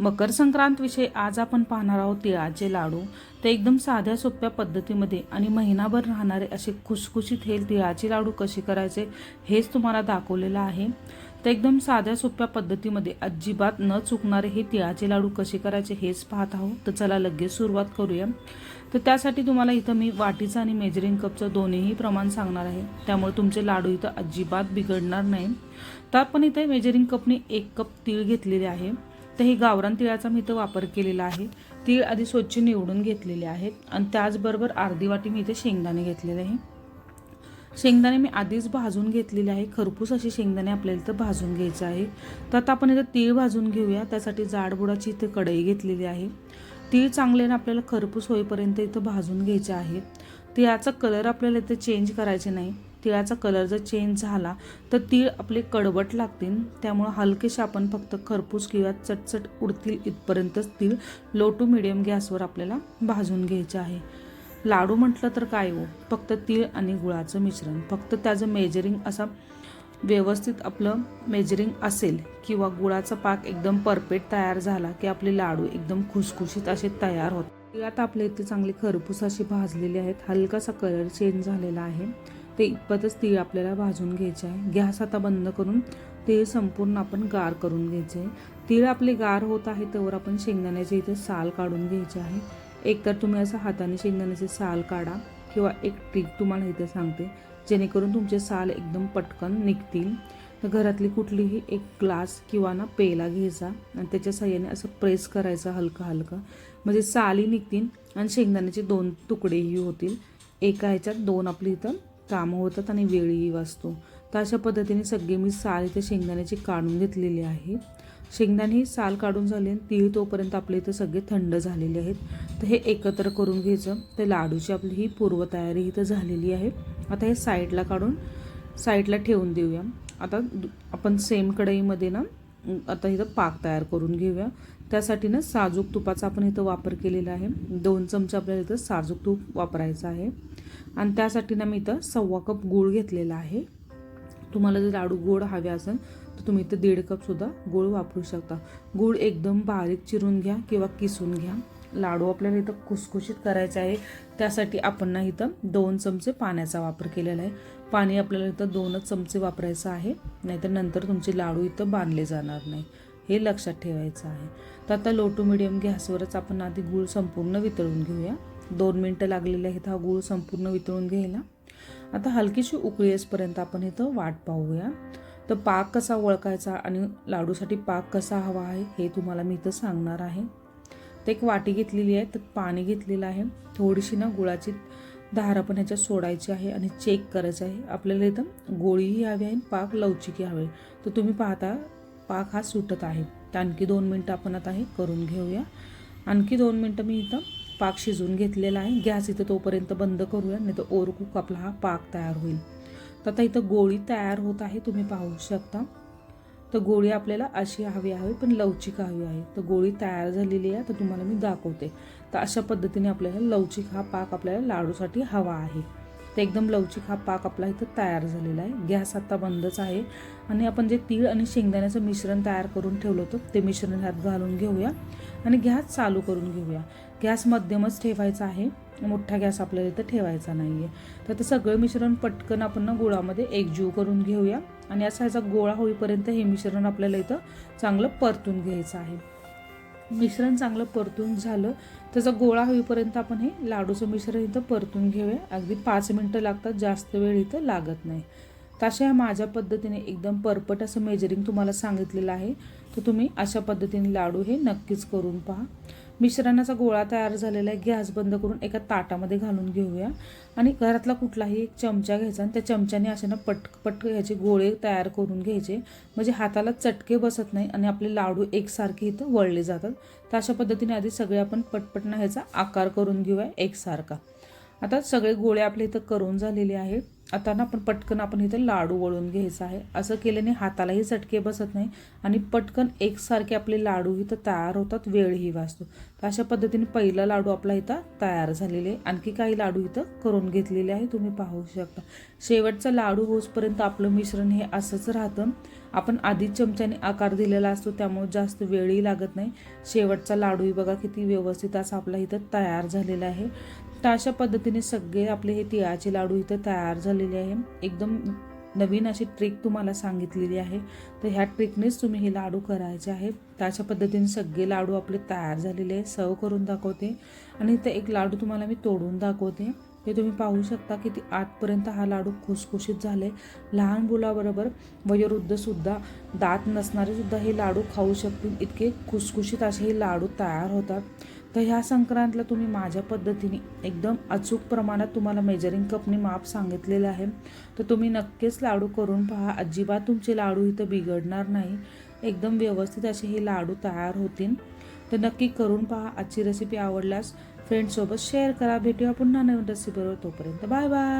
मकर संक्रांतविषयी आज आपण पाहणार आहोत तिळाचे लाडू ते एकदम साध्या सोप्या पद्धतीमध्ये आणि महिनाभर राहणारे असे खुसखुशीत हे तिळाचे लाडू कसे करायचे हेच तुम्हाला दाखवलेलं आहे. तर एकदम साध्या सोप्या पद्धतीमध्ये अजिबात न चुकणारे हे तिळाचे लाडू कसे करायचे हेच पाहत आहोत. तर चला लगेच सुरुवात करूया. तर त्यासाठी तुम्हाला इथं मी वाटीचं आणि मेजरिंग कपचं दोन्हीही प्रमाण सांगणार आहे. त्यामुळे तुमचे लाडू इथं अजिबात बिघडणार नाही. तर आपण इथे मेजरिंग कपने एक कप तीळ घेतलेले आहे. तर हे गावरान तिळाचा मी इथं वापर केलेला आहे. तीळ आधी स्वच्छ निवडून घेतलेले आहेत. आणि त्याचबरोबर अर्धी वाटी मी इथे शेंगदाणे घेतलेले आहे. शेंगदाणे मी आधीच भाजून घेतलेले आहे. खरपूस असे शेंगदाणे आपल्याला इथं भाजून घ्यायचे आहे. तर आता आपण इथं तीळ भाजून घेऊया. त्यासाठी जाडबुडाची इथे कढई घेतलेली आहे. तीळ चांगल्याने आपल्याला खरपूस होईपर्यंत इथं भाजून घ्यायचे आहे. तिळाचा कलर आपल्याला इथं चेंज करायचे नाही. तिळाचा कलर जर चेंज झाला तर तीळ आपले कडवट लागतील. त्यामुळं हलकेसे आपण फक्त खरपूस किंवा चटचट उडतील इथपर्यंतच तीळ लो टू मिडियम गॅसवर आपल्याला भाजून घ्यायचे आहे. लाडू म्हटलं तर काय हो? फक्त तीळ आणि गुळाचं मिश्रण. फक्त त्याचं मेजरिंग असा व्यवस्थित आपलं मेजरिंग असेल किंवा गुळाचा पाक एकदम परफेक्ट तयार झाला की आपले लाडू एकदम खुसखुशीत असे तयार होतात. तिळात आपल्या इथे चांगली खरपूस अशी भाजलेली आहेत. हलकासा कलर चेंज झालेला आहे. ते इतपतच तीळ आपल्याला भाजून घ्यायचे आहे. गॅस आता बंद करून तीळ संपूर्ण आपण गार करून घ्यायचे आहे. तीळ आपले गार होत आहे तर आपण शेंगदाण्याचे इथे साल काढून घ्यायचे आहे. एकतर तुम्ही असं हाताने शेंगदाण्याचे साल काढा किंवा एक ट्रिक तुम्हाला इथे सांगते. जेणेकरून तुमचे साल एकदम पटकन निघतील. तर घरातली कुठलीही एक ग्लास किंवा ना पेला घ्यायचा आणि त्याच्या साह्याने असं प्रेस करायचं हलकं हलकं. म्हणजे साली निघतील आणि शेंगदाण्याचे दोन तुकडेही होतील. एका ह्याच्यात दोन आपली इथं कामं होतात आणि वेळही वाचतो. तर अशा पद्धतीने सगळे मी साल इथे शेंगदाण्याची काढून घेतलेली आहे. शेंगदाणे ही साल काढून झाले आणि तीळ तोपर्यंत आपले इथं सगळे थंड झालेले आहेत. तर हे एकत्र करून घ्यायचं. तर लाडूची आपली ही पूर्वतयारी इथं झालेली आहे. आता हे साईडला काढून साईडला ठेवून देऊया. आता दु- आपण सेम कढईमध्ये ना आता इथं पाक तयार करून घेऊया. त्यासाठी ना साजूक तुपाचा आपण इथं वापर केलेला आहे. दोन चमचे आपल्याला इथं साजूक तूप वापरायचं आहे. आणि त्यासाठी ना मी इथं सव्वा कप गूळ घेतलेला आहे. तुम्हाला जर लाडू गोड हवे असेल तर तुम्ही इथं दीड कपसुद्धा गूळ वापरू शकता. गूळ एकदम बारीक चिरून घ्या किंवा किसून घ्या. लाडू आपल्याला इथं खुसखुशीत करायचा आहे. त्यासाठी आपण ना इथं दोन चमचे पाण्याचा वापर केलेला आहे. पाणी आपल्याला इथं दोनच चमचे वापरायचं आहे. नाहीतर नंतर तुमचे लाडू इथं बांधले जाणार नाही. हे लक्षात ठेवायचं आहे. तर आता लो टू मिडियम गॅसवरच आपण आधी गूळ संपूर्ण वितळून घेऊया. दोन मिनटं लागलेले आहेत हा गूळ संपूर्ण वितळून घ्यायला. आता हलकीशी उकळी येसपर्यंत आपण इथं वाट पाहूया. तर पाक कसा ओळखायचा आणि लाडूसाठी पाक कसा हवा आहे हे तुम्हाला मी इथं सांगणार आहे. तर एक वाटी घेतलेली आहे तर पाणी घेतलेलं आहे. थोडीशी ना गुळाची धार आपण ह्याच्यात सोडायची आहे आणि चेक करायचं आहे. आपल्याला इथं गोळीही हवी आहे आणि पाक लवचिकी हवे तर तुम्ही पाहता पाक हा सुटत आहे. तर आणखी दोन मिनटं आपण आता हे करून घेऊया. आणखी दोन मिनटं मी इथं पाक शिजवून घेतलेला आहे. गॅस इथं तोपर्यंत बंद करूया नाही तर ओरकूक आपला हा पाक तयार होईल. तर आता इथं गोळी तयार होत आहे तुम्ही पाहू शकता. तर गोळी आपल्याला अशी हवी आहे पण लवचिक हवी आहे. तर गोळी तयार झालेली आहे तर तुम्हाला मी दाखवते. तर अशा पद्धतीने आपल्याला लवचिक हा पाक आपल्याला लाडूसाठी हवा आहे. तर एकदम लवचिक हा पाक आपला इथं तयार झालेला आहे. गॅस आता बंदच आहे. आणि आपण जे तीळ आणि शेंगदाण्याचं मिश्रण तयार करून ठेवलं होतं ते मिश्रण ह्यात घालून घेऊया. आणि गॅस चालू करून घेऊया. गॅस मध्यमच ठेवायचा आहे. मोठा गॅस आपल्याला इथं ठेवायचा नाही आहे तर ते सगळं मिश्रण पटकन आपण ना गुळामध्ये एकजीव करून घेऊया. आणि असा ह्याचा गोळा होईपर्यंत हे मिश्रण आपल्याला इथं चांगलं परतून घ्यायचं आहे. मिश्रण चांगलं परतून झालं त्याचा गोळा होईपर्यंत आपण हे लाडूचं मिश्रण इथं परतून घेऊया. अगदी पाच मिनटं लागतात जास्त वेळ इथं लागत नाही. तशा ह्या माझ्या पद्धतीने एकदम परपट असं मेजरिंग तुम्हाला सांगितलेलं आहे. तर तुम्ही अशा पद्धतीने लाडू हे नक्कीच करून पहा. मिश्रणाचा गोळा तयार झालेला आहे. गॅस बंद करून एका ताटामध्ये घालून घेऊया. आणि घरातला कुठलाही एक चमचा घ्यायचा आणि त्या चमच्याने असे ना पट पट ह्याचे गोळे तयार करून घ्यायचे. म्हणजे हाताला चटके बसत नाही आणि आपले लाडू एकसारखे इथं वळले जातात. तर अशा पद्धतीने आधी सगळे आपण पटपटना ह्याचा आकार करून घेऊया एकसारखा. आता सगळे गोळे आपले इथं करून झालेले आहेत. आता ना आपण पटकन आपण इथं लाडू वळून घ्यायचा आहे. असं केल्याने हातालाही चटके बसत नाही आणि पटकन एकसारखे आपले लाडू इथं तयार होतात वेळही वाचतो. तर अशा पद्धतीने पहिला लाडू आपला इथं तयार झालेले आहे. आणखी काही लाडू इथं करून घेतलेले आहे. तुम्ही पाहू शकता. शेवटचा लाडू होसपर्यंत आपलं मिश्रण हे असंच राहतं. आपण आधीच चमच्याने आकार दिलेला असतो त्यामुळे जास्त वेळही लागत नाही. शेवटचा लाडूही बघा किती व्यवस्थित असा आपला इथं तयार झालेला आहे. तर अशा पद्धतीने सगळे आपले हे तिळाचे लाडू इथं तयार झालेले आहे. एकदम नवीन अशी ट्रिक तुम्हाला सांगितलेली आहे. तर ह्या ट्रिकनेच तुम्ही हे लाडू करायचे आहे. तर अशा पद्धतीने सगळे लाडू आपले तयार झालेले आहे. सर्व करून दाखवते. आणि इथं एक लाडू तुम्हाला मी तोडून दाखवते. हे तुम्ही पाहू शकता किती आतपर्यंत हा लाडू खुसखुशीत झाले लहान मुलाबरोबर वयोवृद्धसुद्धा दात नसणारेसुद्धा हे लाडू खाऊ शकतील. इतके खुसखुशीत असे हे लाडू तयार होतात. तर ह्या संक्रांतला तुम्ही माझ्या पद्धतीने एकदम अचूक प्रमाणात तुम्हाला मेजरिंग कपने माप सांगितलेलं आहे. तर तुम्ही नक्कीच लाडू करून पहा. अजिबात तुमचे लाडू इथं बिघडणार नाही. एकदम व्यवस्थित असे हे लाडू तयार होतील. तर नक्की करून पहा. आजची रेसिपी आवडल्यास फ्रेंडसोबत शेअर करा. भेटूया पुन्हा नवीन रेसिपीवर तोपर्यंत. Bye bye